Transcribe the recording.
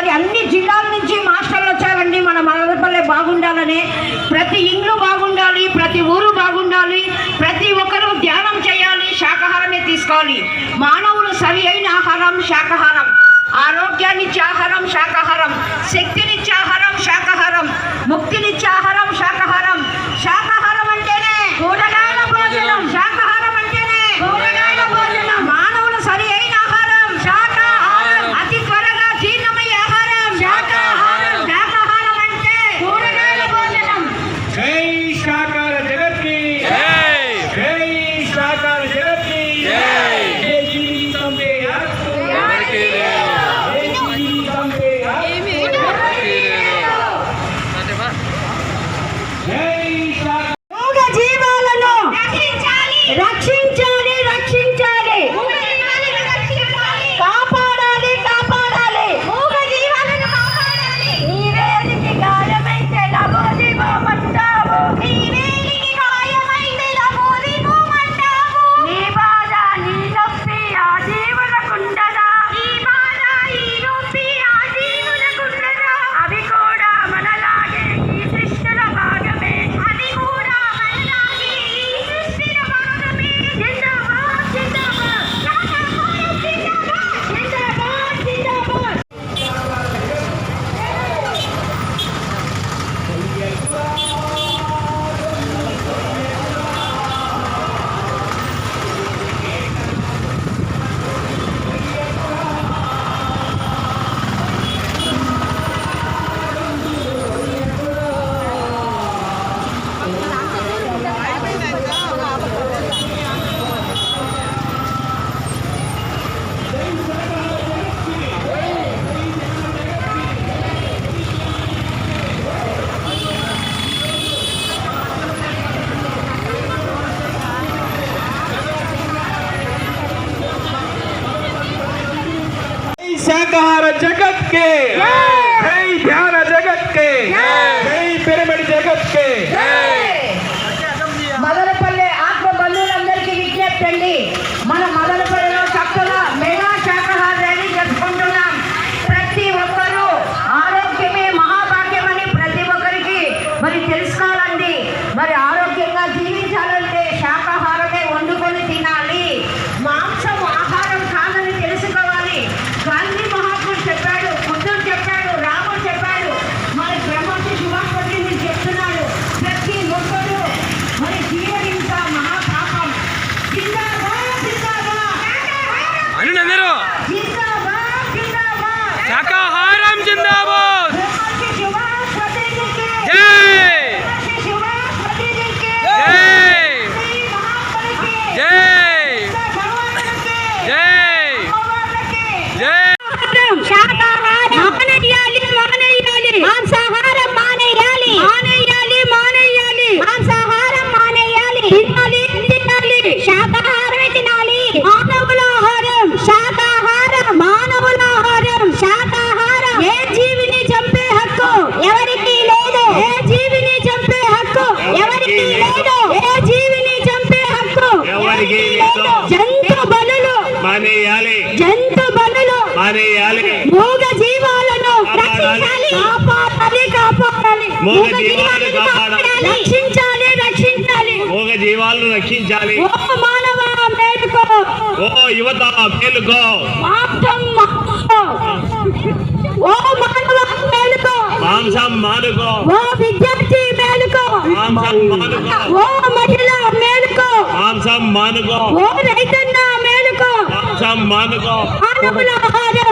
మరి అన్ని జిల్లాల నుంచి మాస్టర్లు వచ్చారండి. మన మదనపల్లె బాగుండాలని ప్రతి ఇండ్లు బాగుండాలి ప్రతి ఊరు బాగుండాలి ప్రతి ఒక్కరూ ధ్యానం చేయాలి శాకాహారమే తీసుకోవాలి. మానవులు సరి అయిన ఆహారం శాకాహారం. ఆరోగ్యాన్ని ఆహారం శాకాహారం. శక్తిని Yeah. Yeah. ढाका हारम जिंदाबाद। జీవిని చంపే హక్కు ఎవరికి లేదు. ఏ జీవిని చంపే హక్కు ఎవరికి లేదు. జంతు బలులు మానేయాలి. జంతు బలులు మానేయాలి. మూగ జీవాలను రక్షించాలి. కాపాడాలి కాపాడాలి. మూగ జీవాలను కాపాడాలి. రక్షించాలి రక్షించాలి. మూగ జీవాలను రక్షించాలి. ఓ మానవ మేలుకో. ఓ యువత మేలుకో. మాంసం ఓ మాంసం మానుకో. ఓ విద్య हम सब मानको ओ महिला मेनको हम सब मानको ओ रईतन्ना मेनको हम सब मानको आनबला हारो